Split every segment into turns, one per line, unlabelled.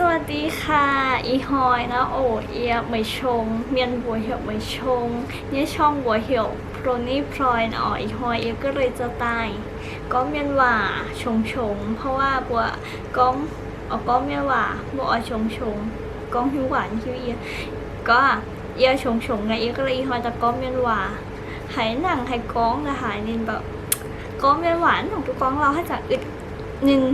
สวัสดีค่ะ อีฮอยนะโอเอียไม่ชง เมียนบัวเหี่ยวไม่ชงเนี่ยช่องบัวเหี่ยวโปรนี่พลอยนะอ๋ออีฮอยเอียก็เลยจะตายก็เมียนว่าชงชง เพราะว่าบัวก้องเอาก็เมียนว่าบัวชงชงก้องหิวหวานหิวเอียก็เอียชงชงไงเอียก็เลยอีฮอยแต่ก็เมียนว่าหายหนังหายก้องนะหายนินแบบก็เมียนหวานของทุกก้องเราให้จากอึดนิน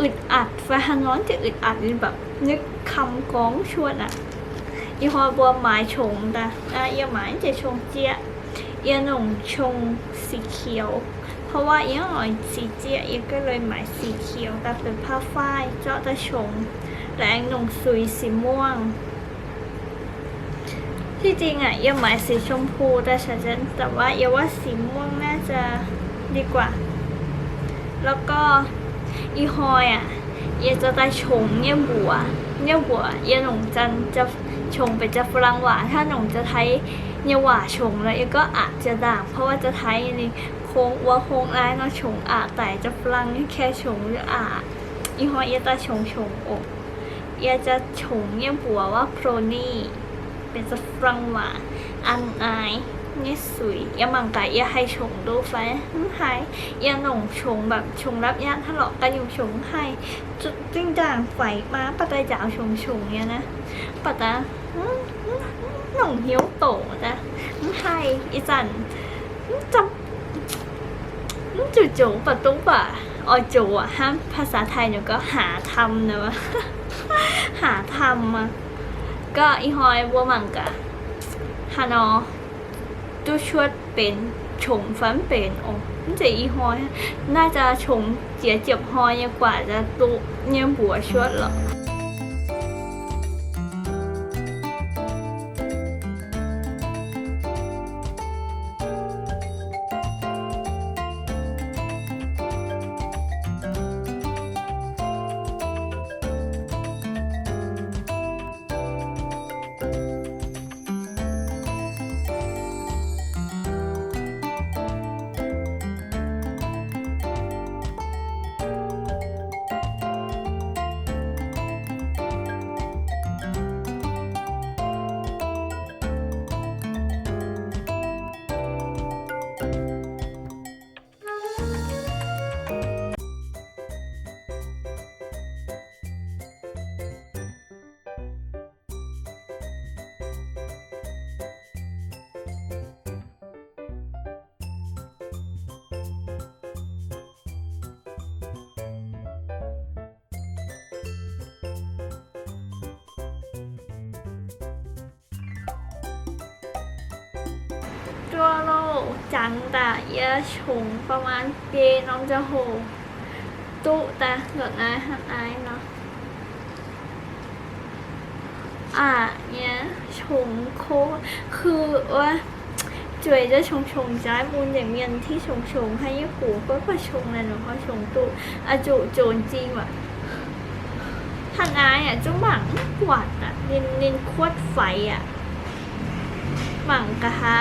อึดอัดแฟนน้อนจะอึดอัดแบบ นึกคำก้องชวนอะอีฮอบัวหมายชงตาอะเอียหมายจะชงเจียเอียหนุ่งชงสีเขียว เพราะว่าเอียหน่อยสีเจียเอียก็เลยหมายสีเขียวแต่เป็นผ้าฝ้ายเจาะตะชงและไอ้หนุ่งสุยสีม่วง ที่จริงอะเอียหมายสีชมพูแต่ฉันแต่ว่าเอียว่าสีม่วงน่าจะดีกว่า แล้วก็ อีฮอยอะ也จะ在ชงเนี่ยบัวเนี่ยบัวเยหนงจันจะชงไปจะฝรั่งหวานถ้าหนงจะไทยเนี่ยหวาชงแล้วเอก็อาจจะด่างเพราะว่าจะไทยนี่โค้งว่าโค้งร้ายเนาะชงอาแต่จะฝรั่งนี่แค่ชงหรืออาอีฮอยเอจะชงชงอกเอจะชงเนี่ยบัวว่าโพรนี่เป็นจะฝรั่งหวานอันอาย เนี่ยสวยเอมังกะเอให้ชงดูไฟหายเอียหน่งชงแบบชงรับญาติทะเลาะกันอยู่ชงให้จุดจริงจังไฟมาปะตาจะเอาชงชงเนี่ยนะปะตาหน่งเหี้ยวโตจ้ะให้อีจันจำจู่จู่ปะตุ้ปะออจูอะห้ามภาษาไทยหนูก็หาทำนะวะหาทำอะก็อีฮอยบัวมังกะฮานอ ตู้ชวดเป็นชงฟันเป็นโอ้มันจะอีหอยน่าจะชงเจียจบหอยกว่าจะตเนี่ยบัวชวด ตัวโลจังตะเยอะชงประมาณเปน้องจะโหตุแต่หลดนายหันอายเนาะอะเนี่ยชงโคคือว่าจุ๋ยจะชงชงจ้ายมูลอย่างเมียนที่ชงชงให้ยี่หูก็ก็ชงเลยหนูเขาชงตุอะจุโจนจริงว่ะท่านอายอะจุ๋หมังหวัดอะนินนินควดไฟอะหมังกะฮะ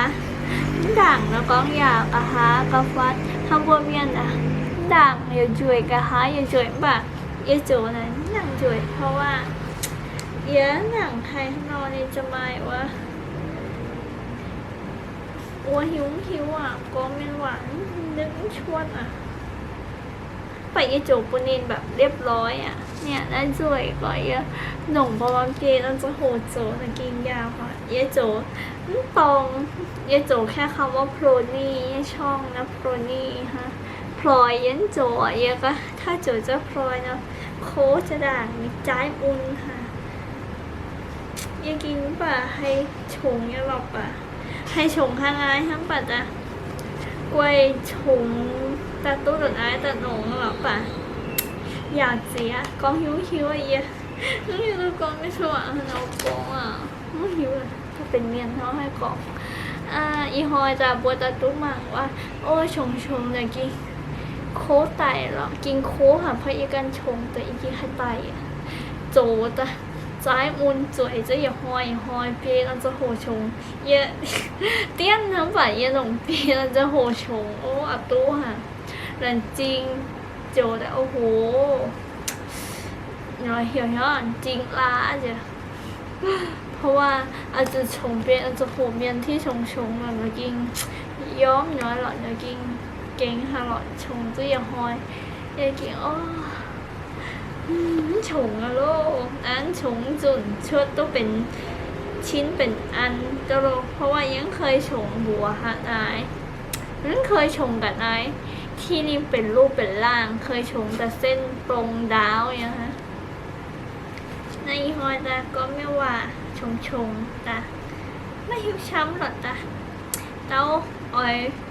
ด่างแล้วก็อยากกะฮะกะฟัดทำบัวเมียนอะด่างอย่าจุยกะฮะอย่าจุยบะอย่าจูนะหนังจุยเพราะว่าเยอะหนังไทยนอนนี่จะไม่ว่าอัวหิวหิวอะก็เมียนหวานนึกชวนอะ ไปยาจูปุนินแบบเรียบร้อยอะ เนี่ยนั่นจุยก็เยอะหนุ่มประมาณเกนั่นจะโหดโจนะกินยาวค่ะเยโจตรงยายโจแค่คำว่าโพรนี่ช่องนะโพรนี่ฮะพลอยยันโจเยอะก็ถ้าโจจะพลอยนะโคจะด่างมีใจายอุ่นค่ะยายกินป่ะให้ชงยหรอป่ะให้ชงข้างไอ้ทั้งป่ะจ้ะ กล้วยชงตาตู้หรือไอ้ตาหนงหรอปะอยากเสียกองหิวหิวอะเยอะนี่คือกองไม่สว่างเรากองอะไม่หิวเลยถ้าเป็นเมียนเขาให้กรอกอ่าอีฮอยจะบัวตะตุ้มังว่า โอ้ชงชงเนี่ยกินโคไตหรอกินโคค่ะเพราะอีกันชงแต่อีกินให้ไตอะโจตายมุนสวยจะ อย่าหอยหอยเปียเราจะโหชง เยอะ เตี้ยนทั้งฝ่ายเยอะหลงเปียเราจะโหชง โอ้อัตู้ค่ะหลันจริง โจแต่โอ้โห 原来有人进啦就，เพราะว่าอาจจะชงเป็นอาจจะโหเมียนที่ชงชงหล่อนกินย้อมน้อยหล่อนกินเก่งฮะหล่อนชงตัวอย่างหอยอยากกินอ๋อ อืมชงอะโลอันชงจุนชุดต้องเป็นชิ้นเป็นอันก็โลกเพราะว่ายังเคยชงบัวฮะนายยังเคยชงกับนายที่นี่เป็นรูปเป็นร่าง เคยชงแต่เส้นตรงดาวอย่างฮะในฮอยตาก็ไม่ว่าชงชงๆตาไม่หิวช้ำหรอกตาแล้วออยออย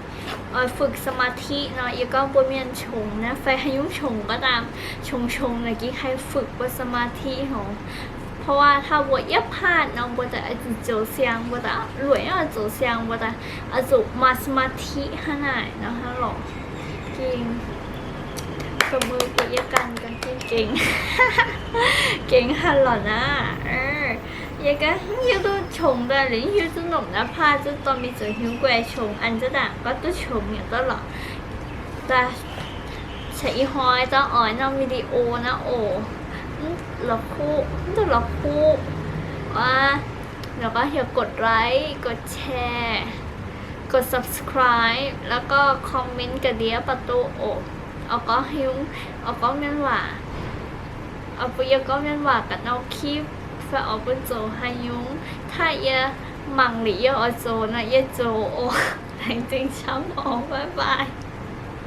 ฝึกสมาธิเนาะอีกก็บนเมียนชงนะไฟให้ยุ่งชงก็ตามชงชงๆนะกี้ให้ฝึกบนสมาธิของเพราะว่าถ้า我一怕呢我的一直走向我的累要走向我的啊走มาสมาธิขนาดนะคะหรอ จริงสมือกิจกันกันจริงเก่ง เก่งฮันหรอนะเออ 也跟要都穷的人要都弄的怕就当面就很怪穷，按着的ก็都穷有的了。แต่ใช้อีหอยต้องอ่อยน้องวิดีโอนะโอ้หลอกคู่ต้องหลอกคู่ว่าแล้วก็อย่ากดไลค์กดแชร์ กด subscribe แล้วก็คอมเมนต์กระเดียประตูโอกเอาก็หิวเอาก็เมียนว่าเอาไปยก็เมียนว่ากับเอาคลิป ฝากเอกไปโจให้ยุงถ้าเยอะมังห